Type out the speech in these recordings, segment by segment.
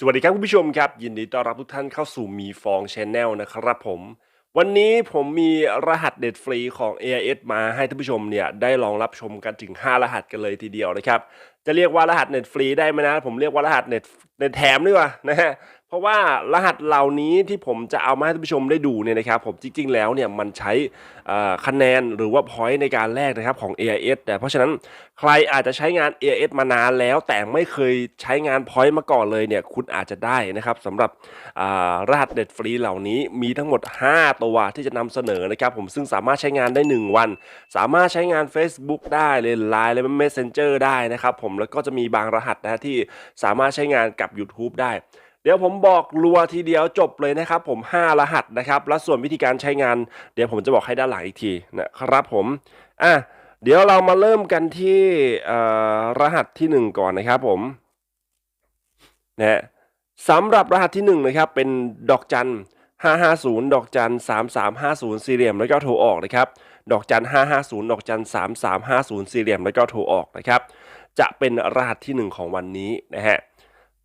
สวัสดีครับคุณผู้ชมครับ ยินดีต้อนรับทุกท่านเข้าสู่มีฟองชแนลนะครับผม วันนี้ผมมีรหัสเด็ดฟรีของ AIS มาให้ท่านผู้ชมเนี่ยได้ลองรับชมกันถึง 5 รหัสกันเลยทีเดียวนะครับ จะเรียกว่ารหัสเน็ตฟรีได้ไหมนะ ผมเรียกว่ารหัสเน็ตเน็ตแถมดีกว่านะฮะ เพราะว่ารหัสเหล่านี้ที่ผมจะเอามาให้ท่านผู้ชมได้ดูเนี่ยนะครับผมจริงๆแล้วเนี่ยมันใช้คะแนนหรือว่าพอยต์ในการแลกนะครับของ AIS แต่เพราะฉะนั้นใครอาจจะใช้งาน AIS มานานแล้ว แต่ไม่เคยใช้งานพอยต์มาก่อนเลยเนี่ยคุณอาจจะได้นะครับสำหรับรหัสเน็ตฟรีเหล่านี้มีทั้งหมด 5 ตัวที่จะนำเสนอนะครับผมซึ่งสามารถใช้งานได้ 1 วัน สามารถใช้งาน Facebook ได้เลย Line และ Messenger ได้นะครับผมแล้วก็จะมีบางรหัสนะที่สามารถใช้งานกับ YouTube ได้ ดี๋ยวผมบอกรัวทีเดียวจบเลยนะครับ ผม 5 รหัสนะครับ และส่วนวิธีการใช้งาน เดี๋ยวผมจะบอกให้ด้านหลังอีกทีนะครับผมอะเดี๋ยวเรามาเริ่มกันที่รหัสที่ 1 ก่อนนะครับผมนะฮะสำหรับรหัสที่1นะครับเป็นดอกจัน550 ดอกจัน3350 สี่เหลี่ยมแล้วก็โทรออกนะครับดอกจัน550 ดอกจัน3350 สี่เหลี่ยมแล้วก็โทรออกนะครับ จะเป็นรหัสที่ 1 ของวันนี้นะฮะ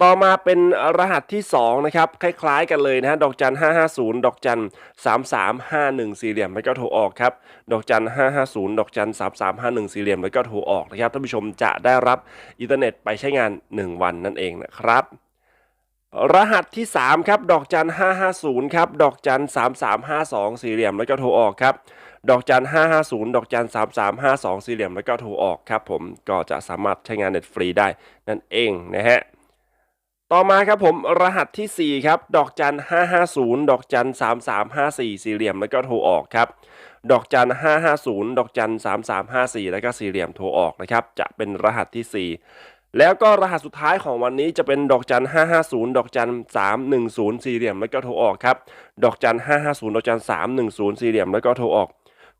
ต่อมาเป็นรหัสที่ 2 นะครับ คล้ายๆกันเลยนะฮะดอกจัน 550 ดอกจัน 3351 สี่เหลี่ยมแล้วก็โทรออกครับ ดอกจัน 550 ดอกจัน 3351 สี่เหลี่ยมแล้วก็โทรออกนะครับท่านผู้ชมจะได้รับอินเทอร์เน็ตไปใช้งาน 1 วันนั่นเองนะครับ รหัสที่ 3 ครับ ดอกจัน 550 ครับ ดอกจัน 3352 สี่เหลี่ยมแล้วก็โทรออกครับดอกจัน 550 ดอกจัน 3352 สี่เหลี่ยมแล้วก็โทรออกครับผมก็จะสามารถใช้งานเน็ตฟรีได้นั่นเองนะฮะ ต่อมาครับผมรหัสที่ 4 ครับ ดอกจัน 550 ดอกจัน 3354 สี่เหลี่ยมแล้วก็โทรออกครับ ดอกจัน 550 ดอกจัน 3354 แล้วก็สี่เหลี่ยมโทรออกนะครับ จะเป็นรหัสที่ 4 แล้วก็รหัสสุดท้ายของวันนี้จะเป็นดอกจัน 550 ดอกจัน 310 สี่เหลี่ยมแล้วก็โทรออกครับ ดอกจัน 550 ดอกจัน 310 สี่เหลี่ยมแล้วก็โทรออก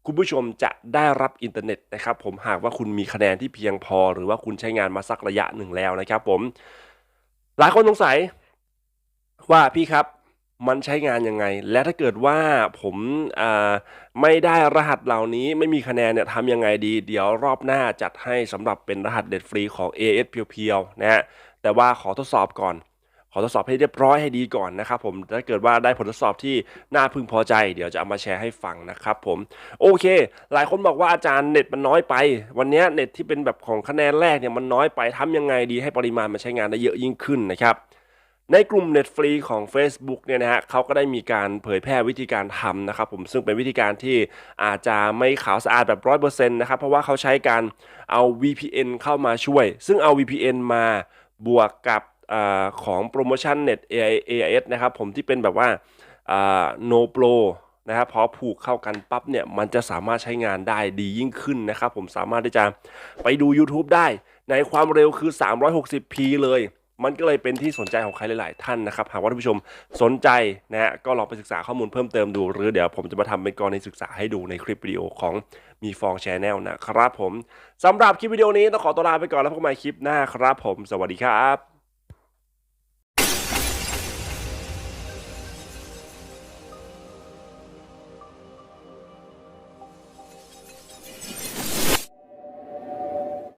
คุณผู้ชมจะได้รับอินเทอร์เน็ตนะครับผมหากว่าคุณมีคะแนนที่เพียงพอ หรือว่าคุณใช้งานมาสักระยะหนึ่งแล้วนะครับผม หลายคนสงสัยว่าพี่ครับมันใช้งานยังไง และถ้าเกิดว่าผมไม่ได้รหัสเหล่านี้ไม่มีคะแนนเนี่ยทำยังไงดี เดี๋ยวรอบหน้าจัดให้สำหรับเป็นรหัสเด็ดฟรีของ AS เพียวๆนะฮะแต่ว่าขอทดสอบก่อน ขอทดสอบให้เรียบร้อยให้ดีก่อนนะครับผมถ้าเกิดว่าได้ผลทดสอบที่น่าพึงพอใจ เดี๋ยวจะเอามาแชร์ให้ฟังนะครับผมโอเค หลายคนบอกว่าอาจารย์เน็ตมันน้อยไป วันนี้เน็ตที่เป็นแบบของคะแนนแรกเนี่ยมันน้อยไปทำยังไงดีให้ปริมาณมันใช้งานได้เยอะยิ่งขึ้นนะครับในกลุ่มเน็ตฟรีของ Facebook เนี่ยนะฮะเขาก็ได้มีการเผยแพร่วิธีการทำนะครับผมซึ่งเป็นวิธีการที่อาจจะไม่ขาวสะอาดแบบร้อยเปอร์เซ็นต์นะครับ เพราะว่าเขาใช้การเอา VPN เข้ามาช่วย ซึ่งเอา VPN มาบวกกับ อของโปรโมชั่นเน็ต AIS นะครับผมที่เป็นแบบว่าอ่า no pro นะครับพอผูกเข้ากันปั๊บเนี่ยมันจะสามารถใช้งานได้ดียิ่งขึ้นนะครับผมสามารถที่จะไปดู YouTube ได้ ในความเร็วคือ 360p เลย มันก็เลยเป็นที่สนใจของใครหลาย ๆ ท่านนะครับ หากว่าท่านผู้ชมสนใจนะฮะก็ลองไปศึกษาข้อมูลเพิ่มเติมดู หรือเดี๋ยวผมจะมาทำเป็นกรณีศึกษาให้ดูในคลิปวิดีโอของมีฟองแชนแนลนะครับผมสำหรับคลิปวิดีโอนี้ต้องขอตัวลาไปก่อนแล้วพบกันใหม่คลิปหน้าครับผม สวัสดีครับ